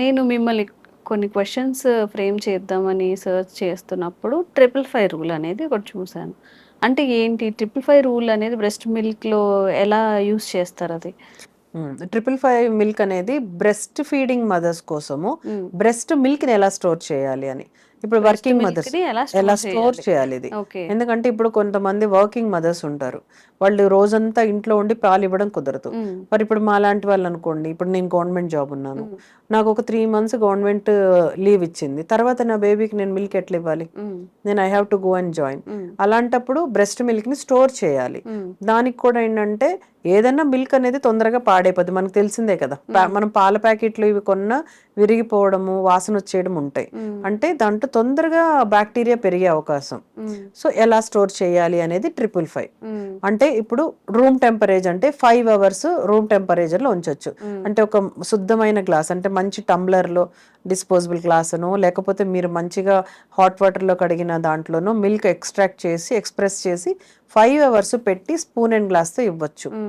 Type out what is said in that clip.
నేను మిమ్మల్ని కొన్ని క్వశ్చన్స్ ఫ్రేమ్ చేద్దామని సర్చ్ చేస్తున్నప్పుడు ట్రిపుల్ ఫైవ్ రూల్ అనేది ఒకటి చూశాను. అంటే ఏంటి? ట్రిపుల్ ఫైవ్ రూల్ అనేది బ్రెస్ట్ మిల్క్లో ఎలా యూస్ చేస్తారు అది? ట్రిపుల్ ఫైవ్ మిల్క్ అనేది బ్రెస్ట్ ఫీడింగ్ మదర్స్ కోసము. బ్రెస్ట్ మిల్క్ని ఎలా స్టోర్ చేయాలి అని. ఇప్పుడు వర్కింగ్ మదర్స్ ఎలా స్టోర్ చేయాలి? ఇది ఎందుకంటే ఇప్పుడు కొంతమంది వర్కింగ్ మదర్స్ ఉంటారు వాళ్ళు రోజంతా ఇంట్లో ఉండి పాలు ఇవ్వడం కుదరదు మ్మ్. మరి ఇప్పుడు మా లాంటి వాళ్ళు అనుకోండి ఇప్పుడు నేను గవర్నమెంట్ జాబ్ ఉన్నాను మ్మ్. నాకు ఒక త్రీ మంత్స్ గవర్నమెంట్ లీవ్ ఇచ్చింది తర్వాత నా బేబీకి నేను మిల్క్ ఎట్లా ఇవ్వాలి. నేను I have to go and join. అలాంటప్పుడు బ్రెస్ట్ మిల్క్ని స్టోర్ చేయాలి మ్మ్. దానికి కూడా ఏంటంటే ఏదైనా మిల్క్ అనేది తొందరగా పాడైపోద్ది మనకు తెలిసిందే కదా మనం పాల ప్యాకెట్లు ఇవి కొన్నా విరిగిపోవడము వాసన వచ్చేయడం ఉంటాయి. అంటే దాంట్లో తొందరగా బ్యాక్టీరియా పెరిగే అవకాశం. సో ఎలా స్టోర్ చేయాలి అనేది ట్రిపుల్ ఫైవ్. అంటే ఇప్పుడు రూమ్ టెంపరేచర్ అంటే ఫైవ్ అవర్స్ రూమ్ టెంపరేచర్లో ఉంచొచ్చు మ్మ్. అంటే ఒక శుద్ధమైన గ్లాస్ అంటే మంచి టంబ్లర్లో డిస్పోజబుల్ గ్లాస్ అనో లేకపోతే మీరు మంచిగా హాట్ వాటర్లో కడిగిన దాంట్లోనో మిల్క్ ఎక్స్ట్రాక్ట్ చేసి ఎక్స్ప్రెస్ చేసి ఫైవ్ అవర్స్ పెట్టి స్పూన్ అండ్ గ్లాస్తో ఇవ్వచ్చు